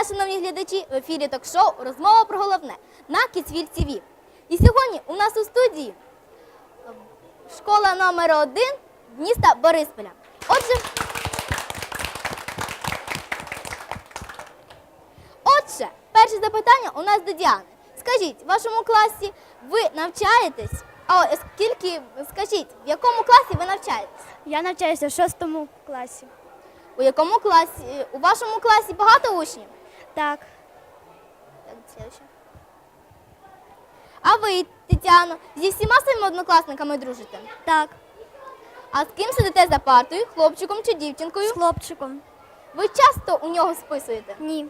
дня, шановні глядачі! В ефірі ток-шоу Розмова про головне на Кіцвіль ТВ. І сьогодні у нас у студії ем, школа номер один міста Борисполя. Отже, отже, перше запитання у нас до Діани. Скажіть, в вашому класі ви навчаєтесь? А скільки, скажіть, в якому класі ви навчаєтесь? Я навчаюся в шостому класі. У якому класі? У вашому класі багато учнів? Так, Так, следующее. А ви, Тетяно, зі всіма своїми однокласниками дружите? так, А з ким сидите за партою, хлопчиком чи дівчинкою? з хлопчиком. Ви часто у нього списуєте? Ні.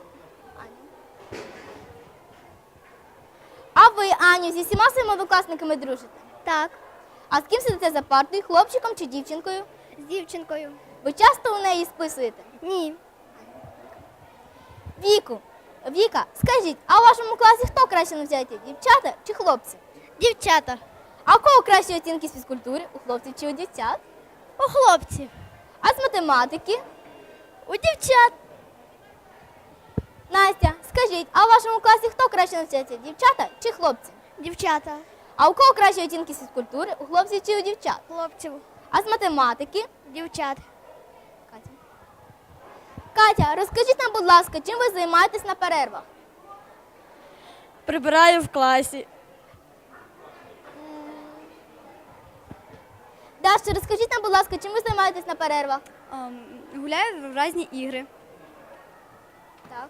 А ви, Аню, зі всіма своїми однокласниками дружите? Так, А з ким сидите за партою, хлопчиком чи дівчинкою? з дівчинкою. Ви часто у неї списуєте? Ні. Віку, Віка, скажіть, а у вашому класі хто краще навчається, дівчата чи хлопці? Дівчата. А у кого кращі оцінки з фізкультури? У хлопців чи у дівчат? У хлопців. А з математики? У дівчат. Настя, скажіть, а у вашому класі хто краще навчається? Дівчата чи хлопці? Дівчата. А у кого кращі оцінки з фізкультури? У хлопців чи у дівчат? Хлопців. А з математики? Дівчат. Катя. Розкажіть нам, будь ласка, чим ви займаєтесь на перервах? Прибираю в класі. Даша, розкажіть нам, будь ласка, чим ви займаєтесь на перервах? гуляю в різні ігри. Так.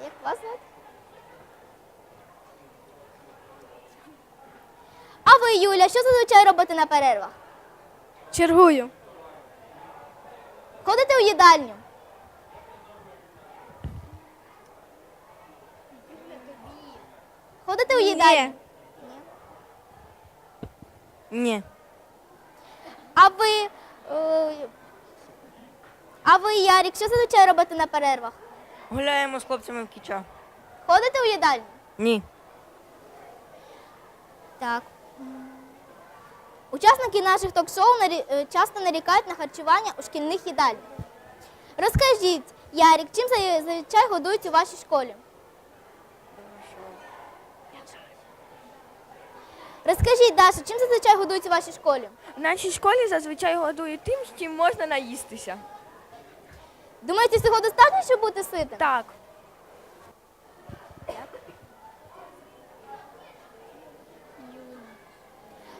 А як вас звати? А ви, Юля, що зазвичай робите на перервах? Чергую. Ходите у їдальню? Ходите у їдальню? Ні. А ви. е, А ви, Ярік, що зазвичай робите на перервах? Гуляємо з хлопцями в кіча. Ходите у їдальню? Ні. Так. Учасники наших ток-шоу нарі- е, часто нарікають на харчування у шкільних їдальнях. Розкажіть, Ярік, чим зазвичай годують у вашій школі? Розкажіть, Даша, чим зазвичай годують у вашій школі? В нашій школі зазвичай годують тим, з чим можна наїстися. Думаєте, цього достатньо, щоб бути ситим? Так.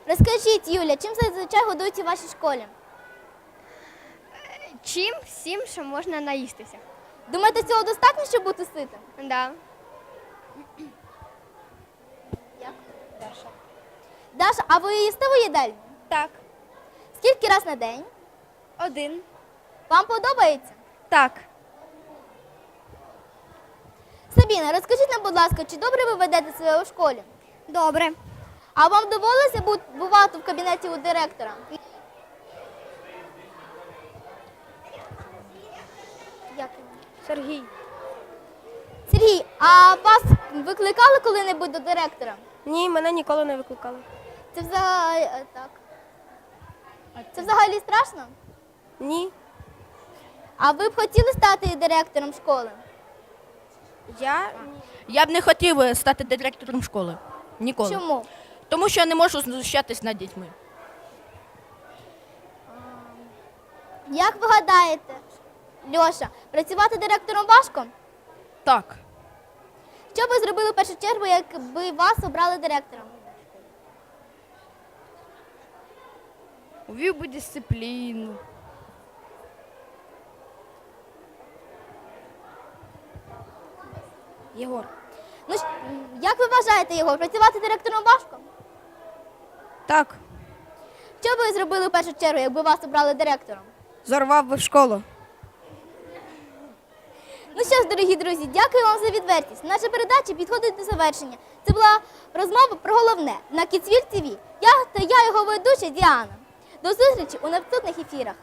Розкажіть, Юля, чим зазвичай годують у вашій школі? Чим всім, що можна наїстися. Думаєте, цього достатньо, щоб бути ситим? Да. Як? Даша. Даша, а ви їсте їдальні? Так. Скільки раз на день? Один. Вам подобається? Так. Сабіна, розкажіть нам, будь ласка, чи добре ви ведете себе у школі? Добре. А вам доводилося бувати в кабінеті у директора? Як? Сергій. Сергій, а вас викликали коли-небудь до директора? Ні, мене ніколи не викликали. Це взагалі е, так. Це взагалі страшно? Ні. А ви б хотіли стати директором школи? Я Я б не хотів е, стати директором школи. Ніколи. Чому? Тому що я не можу знущатись над дітьми. Як ви гадаєте, Льоша, працювати директором важко? Так. Що ви зробили в першу чергу, якби вас обрали директором? Увів би дисципліну. Єгор. Ну, як ви вважаєте його, працювати директором важко? Так. Що б ви зробили в першу чергу, якби вас обрали директором? зарвав би в школу. Ну що ж, дорогі друзі, дякую вам за відвертість. Наша передача підходить до завершення. Це була розмова про головне на Кіцвіль ТВ. Я та я його ведуча Діана. До зустрічі у наступних ефірах.